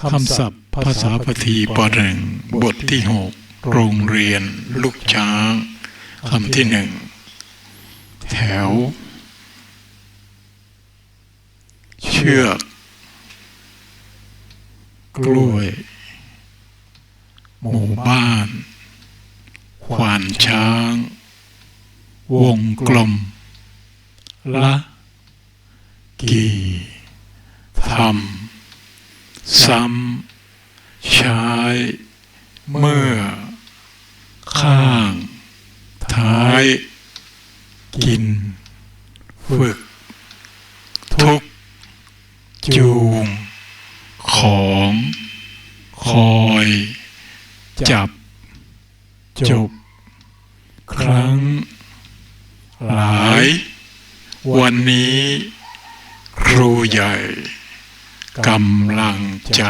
คำศัพท์ ภาษาปทีปหนึ่งบทที่หกโรงเรียน ลูกช้างคำที่หนึ่งแถว เชือก กล้วย หมู่บ้านขวานช้าง วงกลม ละ กี่ทำ ซ้ำใช้ เมื่อ ข้าง ท้าย กิน ฝึก ทุก จูง ของ คอย จับ จบ ครั้ง หลาย วันนี้ ครูใหญ่ กำลังใจ